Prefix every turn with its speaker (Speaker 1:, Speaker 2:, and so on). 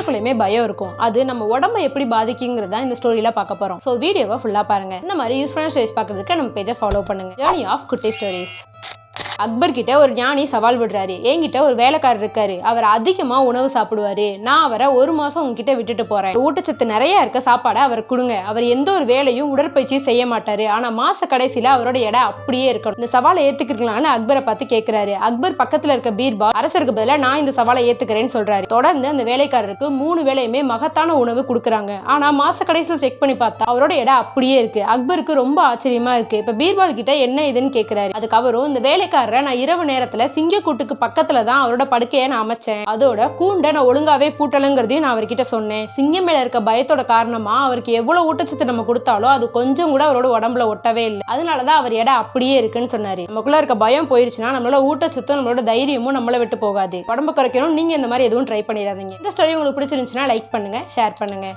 Speaker 1: எல்லாருக்குள்ளயுமே பயம் இருக்கும். அது நம்ம உடம்ப எப்படி பாதிக்குங்கிறது தான் இந்த ஸ்டோரியில பார்க்க போறோம். ஸோ வீடியோவை ஃபுல்லா பாருங்க. இந்த மாதிரி யூஸ்ஃபுல்லான ஸ்டோரிஸ் பார்க்கறதுக்கு நம்ம பேஜை ஃபாலோ பண்ணுங்க. ஜேர்னி ஆஃப் குட்டி ஸ்டோரிஸ் அக்பர் கிட்ட ஒரு ஞானி சவால் விடுறாரு. என்கிட்ட ஒரு வேலைக்காரர் இருக்காரு. அவர் அதிகமா உணவு சாப்பிடுவாரு. நான் அவரை ஒரு மாசம் உங்ககிட்ட விட்டுட்டு போறேன். ஊட்டச்சத்து நிறைய இருக்க சாப்பாடை அவர் கொடுங்க. அவர் எந்த ஒரு வேலையும் உடற்பயிற்சியும் செய்ய மாட்டாரு. ஆனா மாச கடைசியில அவரோட இடம் அப்படியே இருக்கணும். இந்த சவாலை ஏத்துக்கிறீங்களான்னு அக்பரை பார்த்து கேட்கிறாரு அக்பர் பக்கத்துல இருக்க பீர்பா அரசருக்கு பதிலா நான் இந்த சவாலை ஏத்துக்கிறேன்னு சொல்றாரு. தொடர்ந்து அந்த வேலைக்காரருக்கு மூணு வேலையுமே மகத்தான உணவு கொடுக்குறாங்க. ஆனா மாச கடைசி செக் பண்ணி பார்த்தா அவரோட இடம் அப்படியே இருக்கு. அக்பருக்கு ரொம்ப ஆச்சரியமா இருக்கு. இப்ப பீர்பால் கிட்ட என்ன இதுன்னு கேக்குறாரு. அதுக்கு அவரும் இந்த வேலைக்காரர் நான் இரவு நேரத்துல சிங்கக்கூட்டுக்கு பக்கத்துல தான் அவரோட படுக்கையை நான் அமைச்சேன். அதோட கூண்டை நான் ஒழுங்காவே பூட்டலைங்கிறதையும் நான் அவர்கிட்ட சொன்னேன். சிங்கம் மேல இருக்க பயத்தோட காரணமா அவருக்கு எவ்வளவு ஊட்டச்சத்து நம்ம கொடுத்தாலும் அது கொஞ்சம் கூட அவரோட உடம்புல ஒட்டவே இல்லை. அதனாலதான் அவர் இடம் அப்படியே இருக்குன்னு சொன்னாரு. நமக்குள்ள இருக்க பயம் போயிருச்சுன்னா நம்மளோட ஊட்டச்சத்தும் நம்மளோட தைரியமும் நம்மள விட்டு போகாது. உடம்பு குறைக்கணும் நீங்க இந்த மாதிரி எதுவும் ட்ரை பண்ணிடாதீங்க. இந்த ஸ்டோரி உங்களுக்கு பிடிச்சிருந்துச்சுன்னா லைக் பண்ணுங்க ஷேர் பண்ணுங்க.